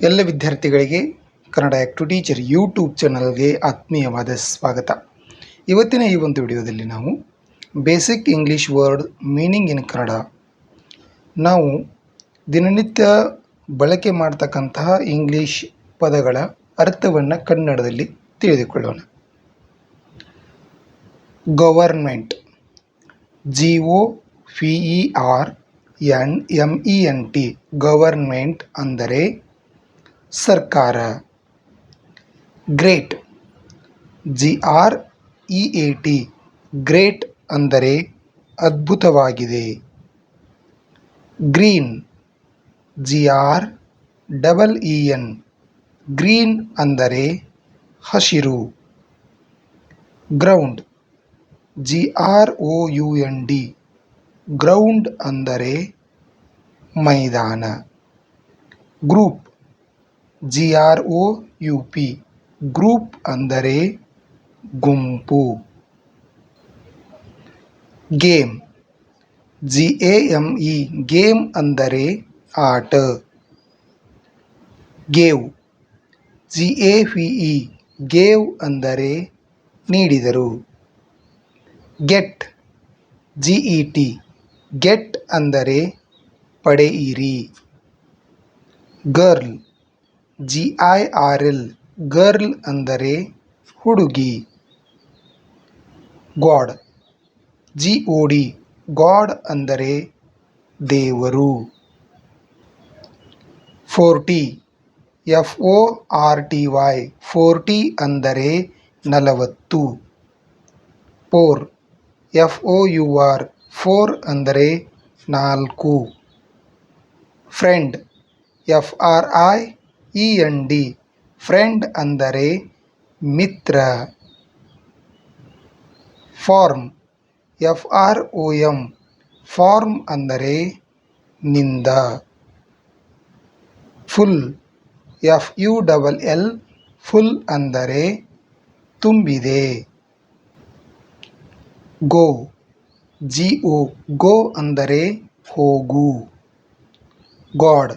ಎಲ್ಲ ವಿದ್ಯಾರ್ಥಿಗಳಿಗೆ Kannada act teacher YouTube ಚಾನಲ್ಗೆ ಆತ್ಮೀಯವಾದ ಸ್ವಾಗತ. ಇವತ್ತಿನ ಈ ಒಂದು ವಿಡಿಯೋದಲ್ಲಿ ನಾವು basic English word meaning in Kannada. ನಾವು ದಿನನಿತ್ಯ ಬಳಕೆ ಮಾಡ್ತಕ್ಕಂತಹ ಇಂಗ್ಲೀಷ್ ಪದಗಳ ಅರ್ಥವನ್ನು ಕನ್ನಡದಲ್ಲಿ ತಿಳಿದುಕೊಳ್ಳೋಣ. Government. G O P E R N M E N T government ಅಂದರೆ ಸರ್ಕಾರ. Great. G R E A T great ಅಂದರೆ ಅದ್ಭುತವಾಗಿದೆ. Green. G R double E N green ಅಂದರೆ ಹಸಿರು. Ground. G R O U N D ground ಅಂದರೆ ಮೈದಾನ. Group. G R O U P group ಅಂದರೆ ಗುಂಪು. Game. G A M E game ಅಂದರೆ ಆಟ. Gave. G A P E gave ಅಂದರೆ ನೀಡಿದರು. Get. G E T get ಅಂದರೆ ಪಡೆಯಿರಿ. Girl. G I R L girl ಅಂದರೆ ಹುಡುಗಿ. God G O D god ಅಂದರೆ ದೇವರು. Forty F O R T Y forty ಅಂದರೆ ನಲವತ್ತು. Four F O U R four ಅಂದರೆ ನಾಲ್ಕು. Friend F R I E N D friend ಅಂದರೆ ಮಿತ್ರ. From F R O M form ಅಂದರೆ ನಿಂದ. Full F U double L. Full ಅಂದರೆ ತುಂಬಿದೆ. Go. G O go ಅಂದರೆ ಹೋಗು. God.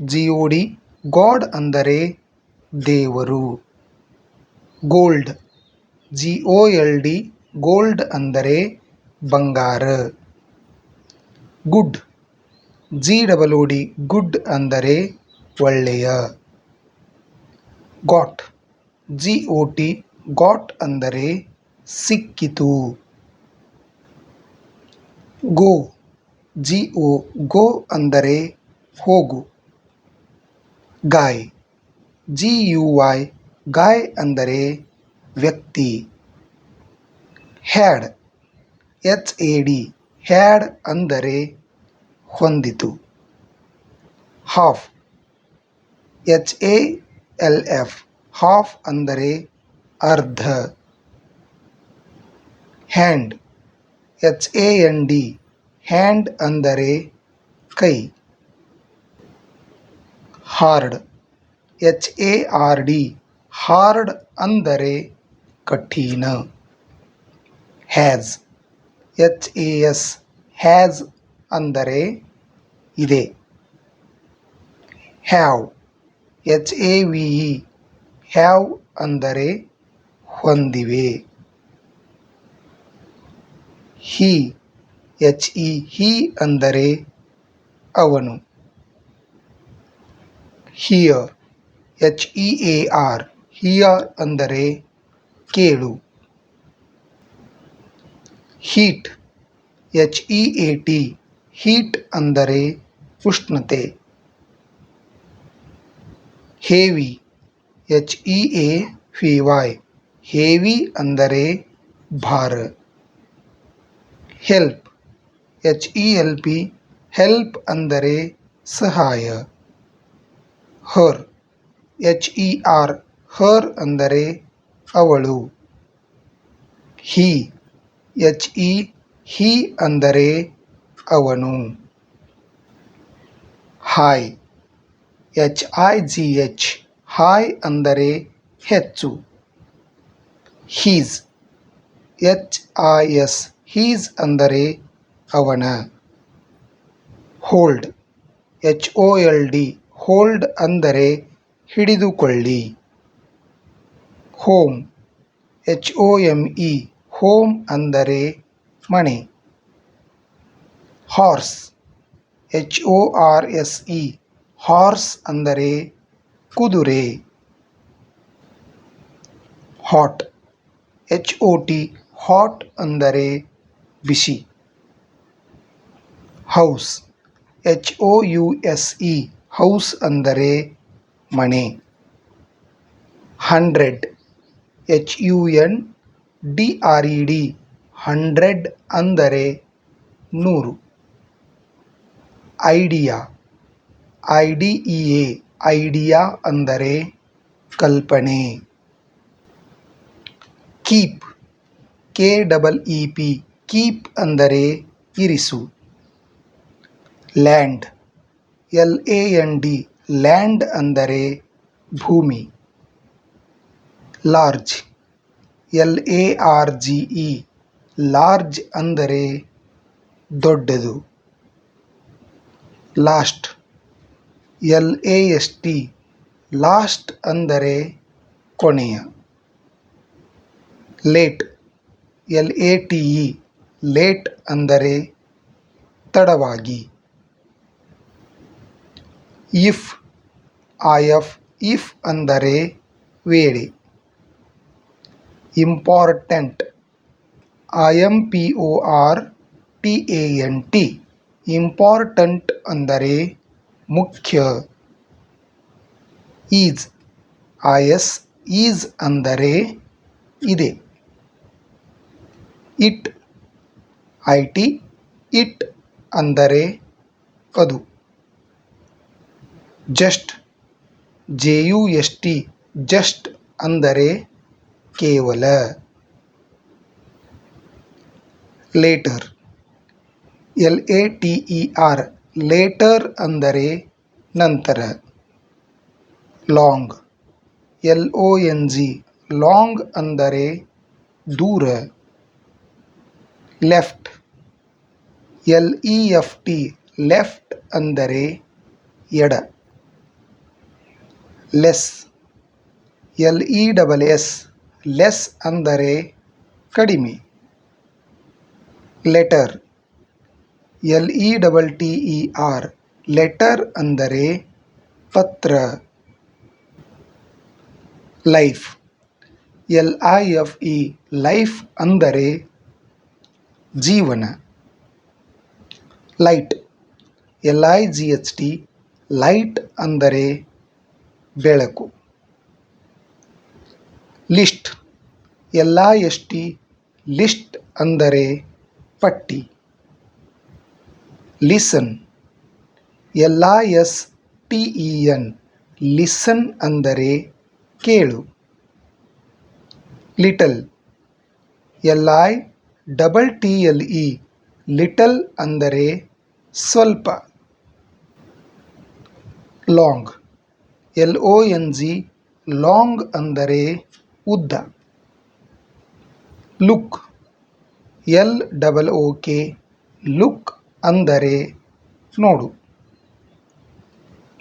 G O D god ಅಂದರೆ ದೇವರು. Gold G O L D gold ಅಂದರೆ ಬಂಗಾರ. Good G double O D good ಅಂದರೆ ಒಳ್ಳೆಯ. Got G O T got ಅಂದರೆ ಸಿಕ್ಕಿತು. ಗೋ ಜಿ ಒ ಗೋ ಅಂದರೆ ಹೋಗು. Guy G U Y guy ಅಂದರೆ ವ್ಯಕ್ತಿ had H A D had ಅಂದರೆ ಹೊಂದಿತು half H A L F half ಅಂದರೆ ಅರ್ಧ hand H A N D hand ಅಂದರೆ ಕೈ hard. H A R D hard ಅಂದರೆ ಕಠಿಣ. Has H A S has ಅಂದರೆ ಇದೆ. Have H A V E have ಅಂದರೆ ಹೊಂದಿವೆ. ಹಿ ಎಚ್ ಇ ಹಿ ಅಂದರೆ ಅವನು. Hear H E A R hear ಅಂದರೆ ಕೇಳು. Heat H E A T heat ಅಂದರೆ ಉಷ್ಣತೆ. Heavy H E A V Y heavy ಅಂದರೆ ಭಾರ. Help H E L P help ಅಂದರೆ ಸಹಾಯ. Her, H E R, her ಅಂದರೆ ಅವಳು. ಹಿ, ಎಚ್ ಇ, ಹಿ ಅಂದರೆ ಅವನು. High, H I G H, high ಅಂದರೆ ಹೆಚ್ಚು. His, H I S, his ಅಂದರೆ ಅವನ. Hold, H O L D hold ಅಂದರೆ ಹಿಡಿದುಕೊಳ್ಳಿ. Home H O M E home ಅಂದರೆ ಮನೆ. Horse H O R S E horse ಅಂದರೆ ಕುದುರೆ. Hot H O T hot ಅಂದರೆ ಬಿಸಿ. House H O U S E house ಅಂದರೆ ಮನೆ. Hundred H U N D R E D hundred ಅಂದರೆ ನೂರು. Idea, I D E A, idea ಅಂದರೆ ಕಲ್ಪನೆ. Keep, K double E P, keep ಅಂದರೆ ಇರಿಸು. Land L A N D, land ಅಂದರೆ ಭೂಮಿ. Large, L A R G E, large ಅಂದರೆ ದೊಡ್ಡದು. Last, L A S T, last ಅಂದರೆ ಕೊನೆಯ. Late, L A T E, late ಅಂದರೆ ತಡವಾಗಿ. If I F if ಅಂದರೆ ವೇಳೆ. Important I M P O R T A N T important ಅಂದರೆ ಮುಖ್ಯ. ಈಸ್ ಐ ಎಸ್ ಈಸ್ ಅಂದರೆ ಇದೆ. ಇಟ್ ಐ ಟಿ ಇಟ್ ಅಂದರೆ ಅದು. Just, J U S T, just ಅಂದರೆ ಕೇವಲ. Later, L A T E R, later ಅಂದರೆ ನಂತರ. Long, L O N G, long ಅಂದರೆ ದೂರ. Left, L E F T, left ಅಂದರೆ ಎಡ. Less L E double S less ಅಂದರೆ ಕಡಿಮೆ. Letter L E double T E R letter ಅಂದರೆ ಪತ್ರ. Life L I F E life ಅಂದರೆ ಜೀವನ. Light L I G H T light ಅಂದರೆ ಬೆಳಕು. ಲಿಸ್ಟ್. ಎಲ್ಲ ಎಷ್ಟಿ? ಲಿಸ್ಟ್ ಅಂದರೆ ಪಟ್ಟಿ. Listen. L S T E N. Listen ಅಂದರೆ ಕೇಳು. Little. L I double T L E. Little ಅಂದರೆ ಸ್ವಲ್ಪ. Long. L O N G long ಅಂದರೆ ಉದ್ದ. Look L double O K look ಅಂದರೆ ನೋಡು.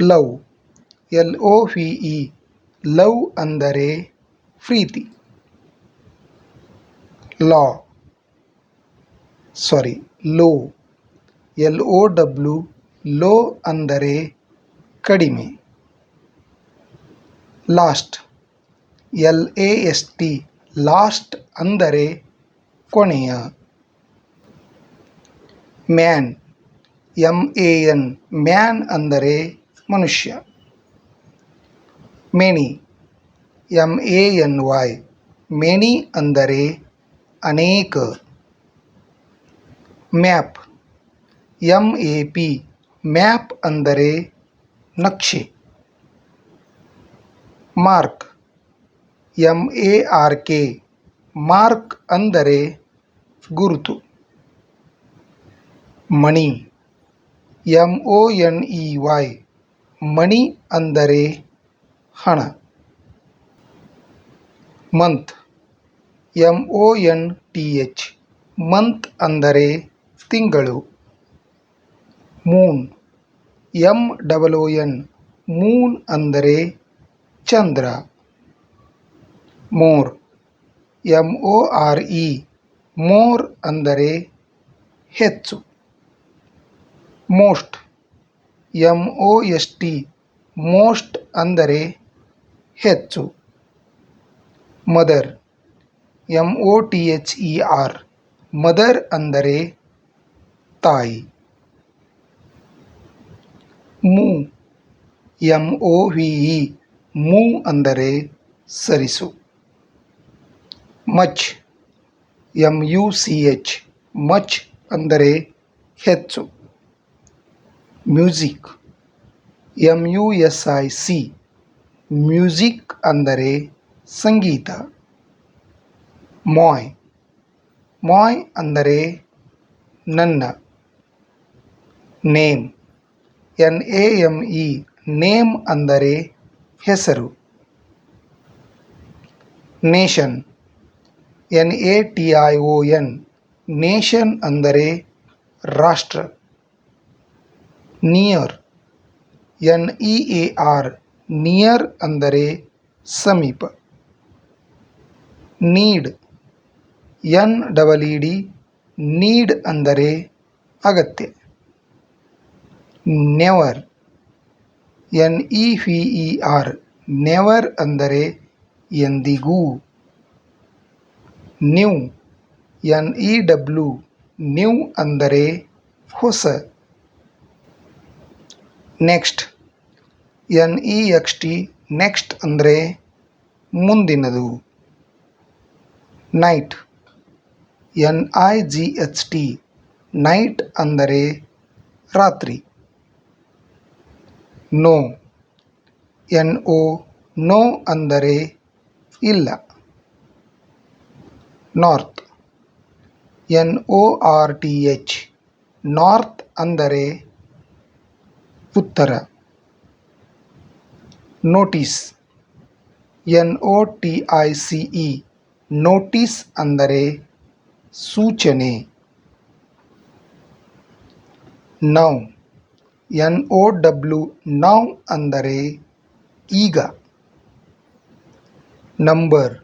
Love L O V E love ಅಂದರೆ ಪ್ರೀತಿ. Law sorry low L O W low ಅಂದರೆ ಕಡಿಮೆ. Last. L A S T last ಅಂದರೆ ಕೊನೆಯ. Man. M A N. Man ಅಂದರೆ ಮನುಷ್ಯ. Many. M A N Y. Many ಅಂದರೆ ಅನೇಕ. Map. M A P. Map ಅಂದರೆ ನಕ್ಷೆ. Mark. M A R K. Mark ಅಂದರೆ ಗುರುತು. Money. M O N E Y. Money ಅಂದರೆ ಹಣ. Month. M O N T H. Month ಅಂದರೆ ತಿಂಗಳು. Moon. M double O N. Moon ಅಂದರೆ ಚಂದ್ರ. More. M O R E more ಅಂದರೆ ಹೆಚ್ಚು. Most. M O S T most ಅಂದರೆ ಹೆಚ್ಚು. Mother. M O T H E R mother ಅಂದರೆ ತಾಯಿ. Move. M O V E move ಅಂದರೆ ಸರಿಸು. Much M U C H much ಅಂದರೆ ಹೆಚ್ಚು. Music M U S I C music ಅಂದರೆ ಸಂಗೀತ. My my ಅಂದರೆ ನನ್ನ. Name N A M E name ಅಂದರೆ ಹೆಸರು. Nation. N A T I O N nation ಅಂದರೆ ರಾಷ್ಟ್ರ. Near. N E A R near ಅಂದರೆ ಸಮೀಪ. Need. N double E D need ಅಂದರೆ ಅಗತ್ಯ. Never. N E V E R never ಅಂದರೆ ಎಂದಿಗೂ. New N E W new ಅಂದರೆ ಹೊಸ. Next N E X T next ಅಂದರೆ ಮುಂದಿನದು. Night N I G H T night ಅಂದರೆ ರಾತ್ರಿ. ನೋ. ಎನ್ ಒ ನೋ ಅಂದರೆ ಇಲ್ಲ. North. N O R T H. North ಅಂದರೆ ಉತ್ತರ. Notice. N O T I C E. Notice ಅಂದರೆ ಸೂಚನೆ. Now. N O W now ಅಂದರೆ ಈಗ. Number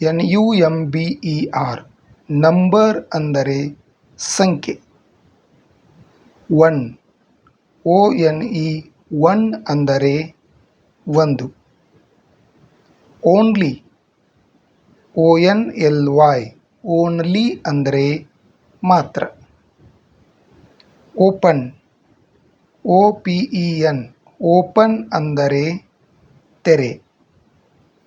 N U M B E R. Number ಅಂದರೆ ಸಂಖ್ಯೆ. One. O N E one ಅಂದರೆ ಒಂದು. Only. O N L Y only ಅಂದರೆ ಮಾತ್ರ. Open. O P E N open ಅಂದರೆ ತೆರೆ.